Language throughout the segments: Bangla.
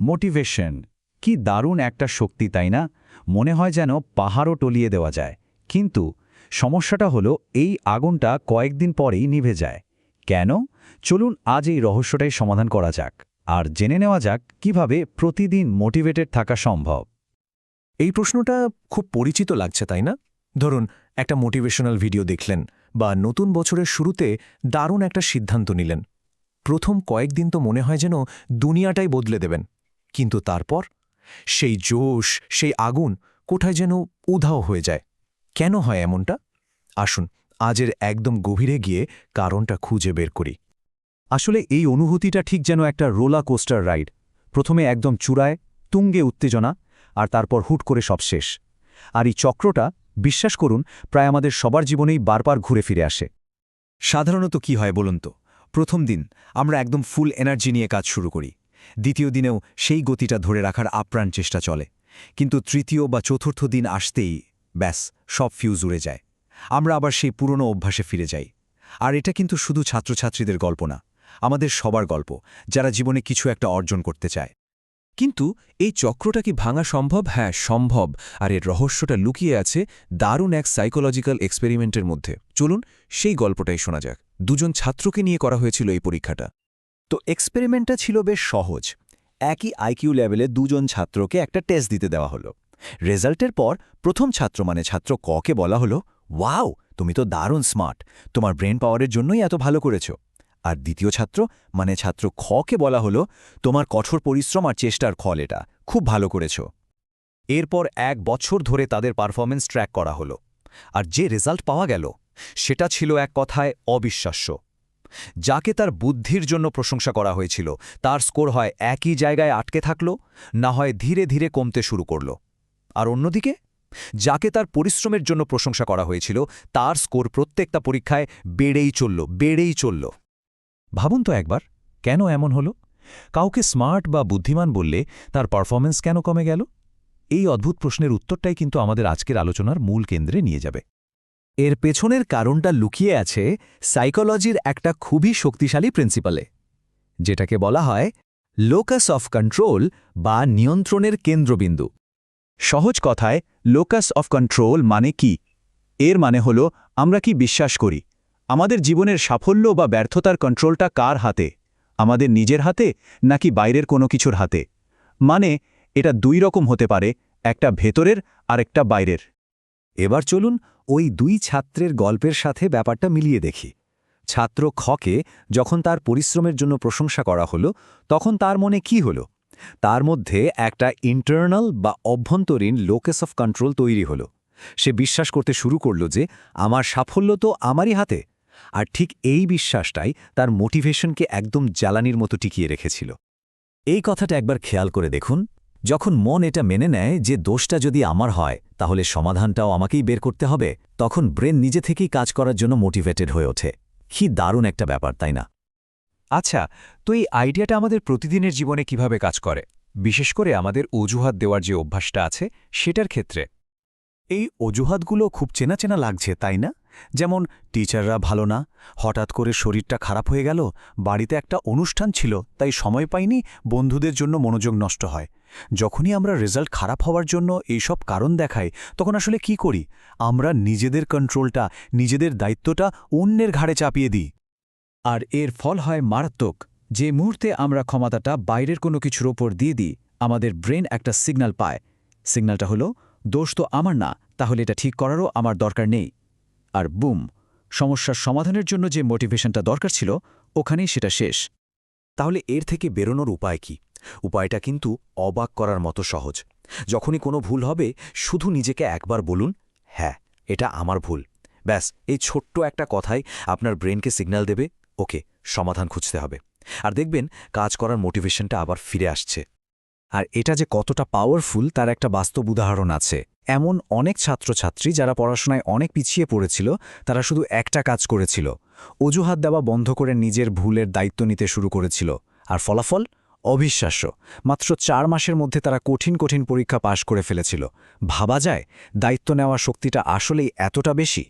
মোটিভেশন। কি দারুণ একটা শক্তি, তাই না? মনে হয় যেন পাহাড়ও টলিয়ে দেওয়া যায়। কিন্তু সমস্যাটা হলো, এই আগুনটা কয়েকদিন পরেই নিভে যায়। কেন? চলুন আজ এই রহস্যটাই সমাধান করা যাক। আর জেনে নেওয়া যাক কীভাবে প্রতিদিন মোটিভেটেড থাকা সম্ভব। এই প্রশ্নটা খুব পরিচিত লাগছে, তাই না? ধরুন, একটা মোটিভেশনাল ভিডিও দেখলেন বা নতুন বছরের শুরুতে দারুণ একটা সিদ্ধান্ত নিলেন। প্রথম কয়েকদিন তো মনে হয় যেন দুনিয়াটাই বদলে দেবেন। কিন্তু তারপর সেই জোশ, সেই আগুন কোথায় যেন উধাও হয়ে যায়। কেন হয় এমনটা? আসুন আজের একদম গভীরে গিয়ে কারণটা খুঁজে বের করি। আসলে এই অনুভূতিটা ঠিক যেন একটা রোলা কোস্টার রাইড। প্রথমে একদম চূড়ায়, তুঙ্গে উত্তেজনা, আর তারপর হুট করে সব শেষ। আর এই চক্রটা, বিশ্বাস করুন, প্রায় আমাদের সবার জীবনেই বারবার ঘুরে ফিরে আসে। সাধারণত কি হয় বলুন তো? প্রথম দিন আমরা একদম ফুল এনার্জি নিয়ে কাজ শুরু করি। দ্বিতীয় দিনেও সেই গতিটা ধরে রাখার আপ্রাণ চেষ্টা চলে। কিন্তু তৃতীয় বা চতুর্থ দিন আসতেই ব্যাস, সব ফিউজ উড়ে যায়। আমরা আবার সেই পুরনো অভ্যাসে ফিরে যাই। আর এটা কিন্তু শুধু ছাত্রছাত্রীদের গল্প না, আমাদের সবার গল্প, যারা জীবনে কিছু একটা অর্জন করতে চায়। কিন্তু এই চক্রটা কি ভাঙা সম্ভব? হ্যাঁ সম্ভব। আর এর রহস্যটা লুকিয়ে আছে দারুণ এক সাইকোলজিক্যাল এক্সপেরিমেন্টের মধ্যে। চলুন সেই গল্পটাই শোনা যাক। দুজন ছাত্রকে নিয়ে করা হয়েছিল এই পরীক্ষাটা। তো এক্সপেরিমেন্টটা ছিল বেশ সহজ। একই আইকিউ লেভেলে দুজন ছাত্রকে একটা টেস্ট দিতে দেওয়া হলো। রেজাল্টের পর প্রথম ছাত্র মানে ছাত্র ককে বলা হলো, ওয়াও, তুমি তো দারুণ স্মার্ট তোমার ব্রেন পাওয়ারের জন্যই এত ভালো করেছ। আর দ্বিতীয় ছাত্র মানে ছাত্র খকে বলা হলো, তোমার কঠোর পরিশ্রম আর চেষ্টার ফল এটা, খুব ভালো করেছ। এরপর এক বছর ধরে তাদের পারফরমেন্স ট্র্যাক করা হলো। আর যে রেজাল্ট পাওয়া গেল, সেটা ছিল এক কথায় অবিশ্বাস্য। যাকে তার বুদ্ধির জন্য প্রশংসা করা হয়েছিল, তার স্কোর হয় একই জায়গায় আটকে থাকল, না হয় ধীরে ধীরে কমতে শুরু করল। আর অন্যদিকে, যাকে তার পরিশ্রমের জন্য প্রশংসা করা হয়েছিল, তার স্কোর প্রত্যেকটা পরীক্ষায় বেড়েই চলল বেড়েই চলল। ভাবুন তো একবার, কেন এমন হলো? কাউকে স্মার্ট বা বুদ্ধিমান বললে তার পারফরমেন্স কেন কমে গেল? এই অদ্ভুত প্রশ্নের উত্তরটাই কিন্তু আমাদের আজকের আলোচনার মূল কেন্দ্রে নিয়ে যাবে। এর পেছনের কারণটা লুকিয়ে আছে সাইকোলজির একটা খুবই শক্তিশালী প্রিন্সিপালে, যেটাকে বলা হয় লোকাস অফ কন্ট্রোল বা নিয়ন্ত্রণের কেন্দ্রবিন্দু। সহজ কথায়, লোকাস অফ কন্ট্রোল মানে কি? এর মানে হল, আমরা কি বিশ্বাস করি? আমাদের জীবনের সাফল্য বা ব্যর্থতার কন্ট্রোলটা কার হাতে? আমাদের নিজের হাতে, নাকি বাইরের কোনো কিছুর হাতে? মানে এটা দুই রকম হতে পারে, একটা ভেতরের আর একটা বাইরের। এবার চলুন ওই দুই ছাত্রের গল্পের সাথে ব্যাপারটা মিলিয়ে দেখি। ছাত্র খকে যখন তার পরিশ্রমের জন্য প্রশংসা করা হলো, তখন তার মনে কি হলো? তার মধ্যে একটা ইন্টারনাল বা অভ্যন্তরীণ লোকেস অফ কন্ট্রোল তৈরি হলো। সে বিশ্বাস করতে শুরু করল যে, আমার সাফল্য তো আমারই হাতে। আর ঠিক এই বিশ্বাসটাই তার মোটিভেশনকে একদম জ্বালানির মতো টিকিয়ে রেখেছিল। এই কথাটা একবার খেয়াল করে দেখুন। যখন মন এটা মেনে নেয় যে দোষটা যদি আমার হয়, তাহলে সমাধানটাও আমাকেই বের করতে হবে, তখন ব্রেন নিজে থেকেই কাজ করার জন্য মোটিভেটেড হয়ে ওঠে। কি দারুণ একটা ব্যাপার, তাই না? আচ্ছা তো এই আইডিয়াটা আমাদের প্রতিদিনের জীবনে কীভাবে কাজ করে? বিশেষ করে আমাদের অজুহাত দেওয়ার যে অভ্যাসটা আছে, সেটার ক্ষেত্রে। এই অজুহাতগুলো খুব চেনা চেনা লাগছে, তাই না? যেমন, টিচাররা ভালো না, হঠাৎ করে শরীরটা খারাপ হয়ে গেল, বাড়িতে একটা অনুষ্ঠান ছিল, তাই সময় পাইনি, বন্ধুদের জন্য মনোযোগ নষ্ট হয়। যখনই আমরা রেজাল্ট খারাপ হওয়ার জন্য এইসব কারণ দেখাই, তখন আসলে কি করি? আমরা নিজেদের কন্ট্রোলটা, নিজেদের দায়িত্বটা অন্যের ঘাড়ে চাপিয়ে দিই। আর এর ফল হয় মারাত্মক। যে মুহূর্তে আমরা ক্ষমতাটা বাইরের কোনো কিছুর ওপর দিয়ে দিই, আমাদের ব্রেন একটা সিগন্যাল পায়। সিগন্যালটা হলো, দোষ তো আমার না, তাহলে এটা ঠিক করারও আমার দরকার নেই। আর বুম, সমস্যার সমাধানের জন্য যে মোটিভেশনটা দরকার ছিল, ওখানেই সেটা শেষ। তাহলে এর থেকে বেরোনোর উপায় কি? উপায়টা কিন্তু অবাক করার মতো সহজ। যখনই কোনো ভুল হবে, শুধু নিজেকে একবার বলুন হ্যাঁ এটা আমার ভুল। ব্যাস, এই ছোট্ট একটা কথাই আপনার ব্রেনকে সিগন্যাল দেবে, ওকে, সমাধান খুঁজতে হবে। আর দেখবেন, কাজ করার মোটিভেশনটা আবার ফিরে আসছে। আর এটা যে কতটা পাওয়ারফুল, তার একটা বাস্তব উদাহরণ আছে। এমন অনেক ছাত্রছাত্রী যারা পড়াশোনায় অনেক পিছিয়ে পড়েছিল, তারা শুধু একটা কাজ করেছিল, অজুহাত দেওয়া বন্ধ করে নিজের ভুলের দায়িত্ব নিতে শুরু করেছিল। আর ফলাফল? অবিশ্বাস্য। মাত্র চার মাসের মধ্যে তারা কঠিন কঠিন পরীক্ষা পাশ করে ফেলেছিল। ভাবা যায়, দায়িত্ব নেওয়া শক্তিটা আসলেই এতটা বেশি।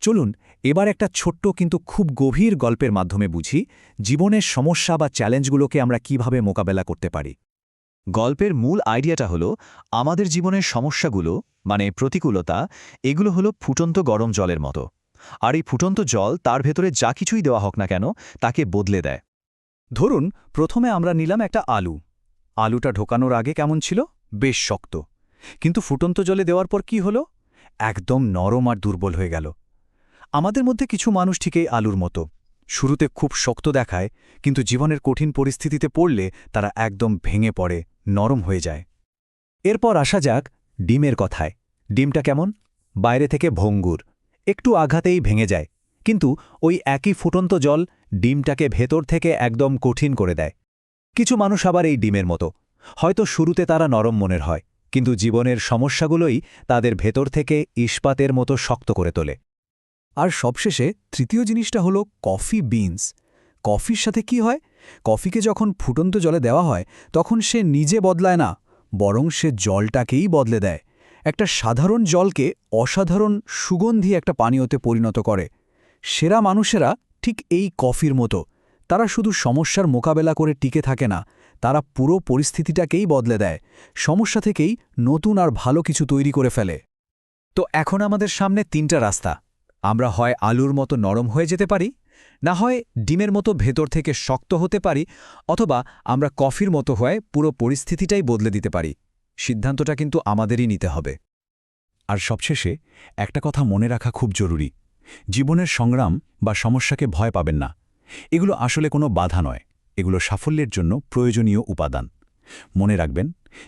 চলুন, এবার একটা ছোট্ট কিন্তু খুব গভীর গল্পের মাধ্যমে বুঝি, জীবনের সমস্যা বা চ্যালেঞ্জগুলোকে আমরা কীভাবে মোকাবেলা করতে পারি। গল্পের মূল আইডিয়াটা হলো, আমাদের জীবনের সমস্যাগুলো মানে প্রতিকূলতা, এগুলো হলো ফুটন্ত গরম জলের মতো। আর এই ফুটন্ত জল তার ভেতরে যা কিছুই দেওয়া হোক না কেন, তাকে বদলে দেয়। ধরুন, প্রথমে আমরা নিলাম একটা আলু। আলুটা ঢোকানোর আগে কেমন ছিল? বেশ শক্ত। কিন্তু ফুটন্ত জলে দেওয়ার পর কি হলো? একদম নরম আর দুর্বল হয়ে গেল। আমাদের মধ্যে কিছু মানুষ ঠিক এই আলুর মতো। শুরুতে খুব শক্ত দেখায়, কিন্তু জীবনের কঠিন পরিস্থিতিতে পড়লে তারা একদম ভেঙে পড়ে, নরম হয়ে যায়। এরপর আসা যাক ডিমের কথায়। ডিমটা কেমন? বাইরে থেকে ভঙ্গুর। একটু আঘাতেই ভেঙে যায়, কিন্তু ওই একই ফুটন্ত জল ডিমটাকে ভেতর থেকে একদম কঠিন করে দেয়। কিছু মানুষ আবার এই ডিমের মতো। হয়তো শুরুতে তারা নরম মনের হয়, কিন্তু জীবনের সমস্যাগুলোই তাদের ভেতর থেকে ইস্পাতের মতো শক্ত করে তোলে। আর সবশেষে তৃতীয় জিনিসটা হলো কফি বিনস। কফির সাথে কি হয়? কফিকে যখন ফুটন্ত জলে দেওয়া হয়, তখন সে নিজে বদলায় না, বরং সে জলটাকেই বদলে দেয়। একটা সাধারণ জলকে অসাধারণ সুগন্ধি একটা পানীয়তে পরিণত করে। সেরা মানুষেরা ঠিক এই কফির মতো। তারা শুধু সমস্যার মোকাবেলা করে টিকে থাকে না, তারা পুরো পরিস্থিতিটাকেই বদলে দেয়। সমস্যা থেকেই নতুন আর ভালো কিছু তৈরি করে ফেলে। তো এখন আমাদের সামনে তিনটা রাস্তা। আমরা হয় আলুর মতো নরম হয়ে যেতে পারি, না হয় ডিমের মতো ভেতর থেকে শক্ত হতে পারি, অথবা আমরা কফির মতো হয়ে পুরো পরিস্থিতিটাই বদলে দিতে পারি। সিদ্ধান্তটা কিন্তু আমাদেরই নিতে হবে। আর সবশেষে একটা কথা মনে রাখা খুব জরুরি। জীবনের সংগ্রাম বা সমস্যাকে ভয় পাবেন না। এগুলো আসলে কোনো বাধা নয়। এগুলো সাফল্যের জন্য প্রয়োজনীয় উপাদান। মনে রাখবেন,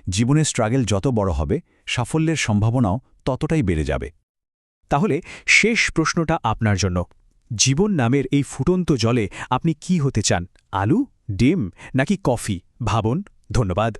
জীবনের স্ট্রাগল যত বড় হবে, সাফল্যের সম্ভাবনাও ততটাই বেড়ে যাবে। তাহলে শেষ প্রশ্নটা আপনার জন্য। জীবন নামের এই ফুটন্ত জলে আপনি কি হতে চান? আলু, ডিম, নাকি কফি? ভাবুন। ধন্যবাদ।